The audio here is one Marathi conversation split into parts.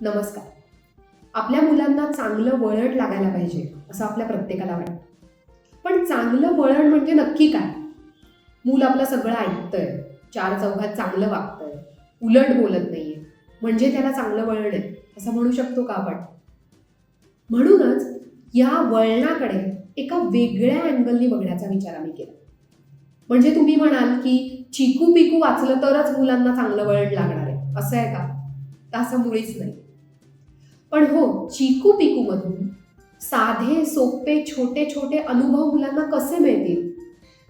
नमस्कार. आपल्या मुलांना चांगलं वळण लागायला पाहिजे असं आपल्या प्रत्येकाला वाटतं. पण चांगलं वळण म्हणजे नक्की काय? मूल आपलं सगळं ऐकतंय चार चौघात चांगलं वागतंय उलट बोलत नाहीये. म्हणजे त्याला चांगलं वळण आहे असं म्हणू शकतो का आपण? म्हणूनच या वळणाकडे एका वेगळ्या अँगलनी बघण्याचा विचार आम्ही केला. म्हणजे तुम्ही म्हणाल की चिकू पिकू वाचलं तरच मुलांना चांगलं वळण लागणार आहे. असं आहे का? तर असं मुळीच नाही. पण हो चिकू पिकू मधून साधे सोपे छोटे छोटे अनुभव मुलांना कसे मिळतील?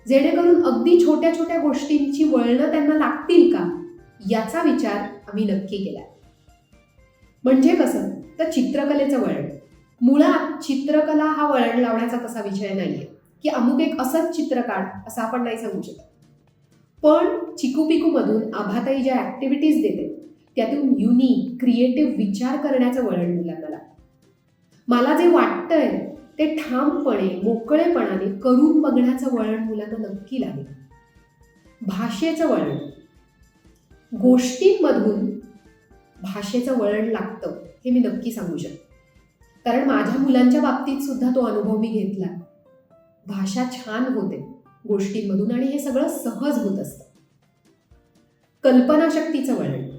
जेणेकरून अगदी छोट्या छोट्या गोष्टींची वळणं त्यांना लागतील का? याचा विचार आम्ही नक्की केला. म्हणजे कसं? तर चित्रकलेचं वळण. मुळात चित्रकला हा वळण लावण्याचा तसा विषय नाहीये. की अमुक एक असंच चित्र काढ असं आपण नाही सांगू शकत. पण चिकू पिकूमधून आभाताई ज्या ऍक्टिव्हिटीज देते त्यातून युनिक क्रिएटिव्ह विचार करण्याचं वळण मुलांना मला. मला जे वाटतंय ते ठामपणे मोकळेपणाने करून बघण्याचं वळण मुलांना नक्की लागेल. भाषेचं वळण. गोष्टींमधून भाषेचं वळण लागतं हे मी नक्की सांगू शकते. कारण माझ्या मुलांच्या बाबतीत सुद्धा तो अनुभव मी घेतला. भाषा छान होते गोष्टींमधून आणि हे सगळं सहज होत असतं. कल्पनाशक्तीचं वळण.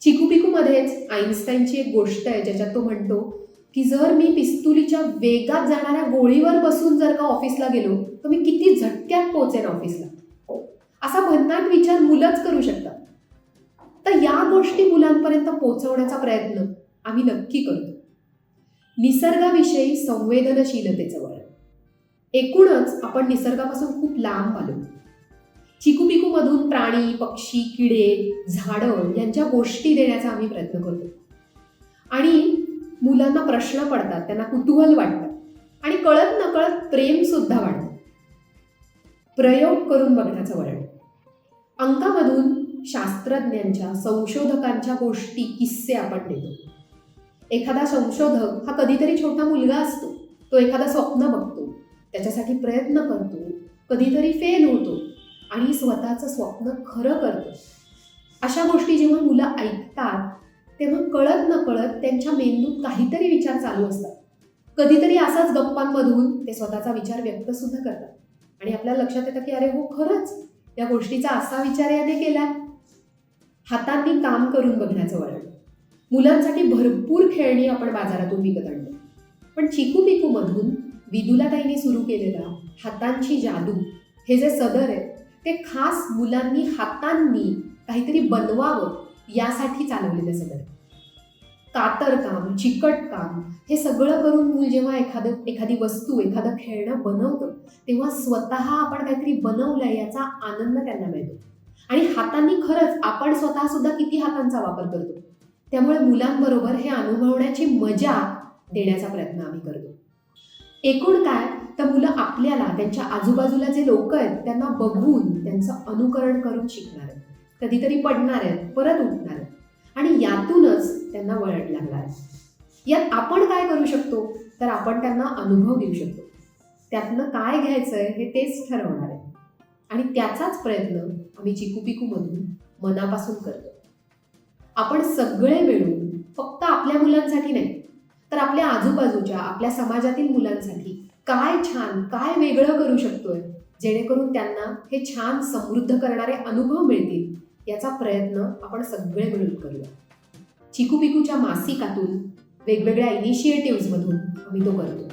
चिकू पिकू आईन्स्टाईनची एक गोष्ट आहे ज्याच्यात तो म्हणतो की जर मी पिस्तुलीच्या वेगात जाणाऱ्या गोळीवर बसून जर का ऑफिसला गेलो तर मी किती झटक्यात पोहोचेन ऑफिसला. असा भन्नाट विचार मुलंच करू शकतात. तर या गोष्टी मुलांपर्यंत पोहोचवण्याचा प्रयत्न आम्ही नक्की करतो. निसर्गाविषयी संवेदनशीलतेचं वळण एकूणच आपण निसर्गापासून खूप लांब आलो. चिकू प्राणी पक्षी किडे झाडं यांच्या गोष्टी देण्याचा आम्ही प्रयत्न करतो. आणि मुलांना प्रश्न पडतात त्यांना कुतूहल वाटतं. आणि कळत नकळत प्रेमसुद्धा वाढतं. प्रयोग करून बघण्याचं वळण. अंकामधून शास्त्रज्ञांच्या संशोधकांच्या गोष्टी किस्से आपण देतो. एखादा संशोधक हा कधीतरी छोटा मुलगा असतो. तो एखादा स्वप्न बघतो. त्याच्यासाठी प्रयत्न करतो. कधीतरी फेल होतो. आणि स्वतःचं स्वप्न खरं करतो. अशा गोष्टी जेव्हा मुलं ऐकतात तेव्हा कळत न कळत त्यांच्या मेंदूत काहीतरी विचार चालू असतात. कधीतरी असाच गप्पांमधून ते स्वतःचा विचार व्यक्त सुद्धा करतात. आणि आपल्या लक्षात येतं की अरे हो खरंच. या गोष्टीचा असा विचार याने केला. हातांनी काम करून बघण्याचं वळण. मुलांसाठी भरपूर खेळणी आपण बाजारातून विकत आणतो. पण चिकू पिकूमधून विदुलाताईने सुरू केलेला हातांची जादू हे जे सदर आहे ते खास मुलांनी हातांनी काहीतरी बनवावं यासाठी चालवलेलं सगळं. कातर काम चिकट काम हे सगळं करून मूल जेव्हा एखादं एखादी वस्तू एखादं खेळणं बनवतं तेव्हा स्वतः आपण काहीतरी बनवलंय याचा आनंद त्यांना मिळतो. आणि हातांनी खरंच आपण स्वतः सुद्धा किती हातांचा वापर करतो. त्यामुळे मुलांबरोबर हे अनुभवण्याची मजा देण्याचा प्रयत्न आम्ही करतो. एकूण काय? तर मुलं आपल्याला त्यांच्या आजूबाजूला जे लोक आहेत त्यांना बघून त्यांचं अनुकरण करून शिकणार आहेत. कधीतरी पडणार आहेत परत उठणार आहेत. आणि यातूनच त्यांना वळण लागणार आहे. यात आपण काय करू शकतो? तर आपण त्यांना अनुभव देऊ शकतो. त्यातनं काय घ्यायचं आहे हे तेच ठरवणार आहे. आणि त्याचाच प्रयत्न आम्ही चिकूपिकूमधून मनापासून करतो. आपण सगळे मिळून फक्त आपल्या मुलांसाठी नाही तर आपल्या आजूबाजूच्या आपल्या समाजातील मुलांसाठी काय छान काय वेगळं करू शकतोय जेणेकरून त्यांना हे छान समृद्ध करणारे अनुभव मिळतील याचा प्रयत्न आपण सगळे मिळून करूया. चिकू पिकूच्या मासिकातून वेगवेगळ्या इनिशिएटिव्हजमधून आम्ही तो करतो.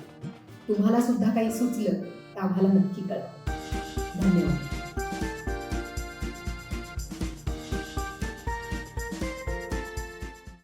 तुम्हाला सुद्धा काही सुचलं तर आम्हाला नक्की कळवा. धन्यवाद.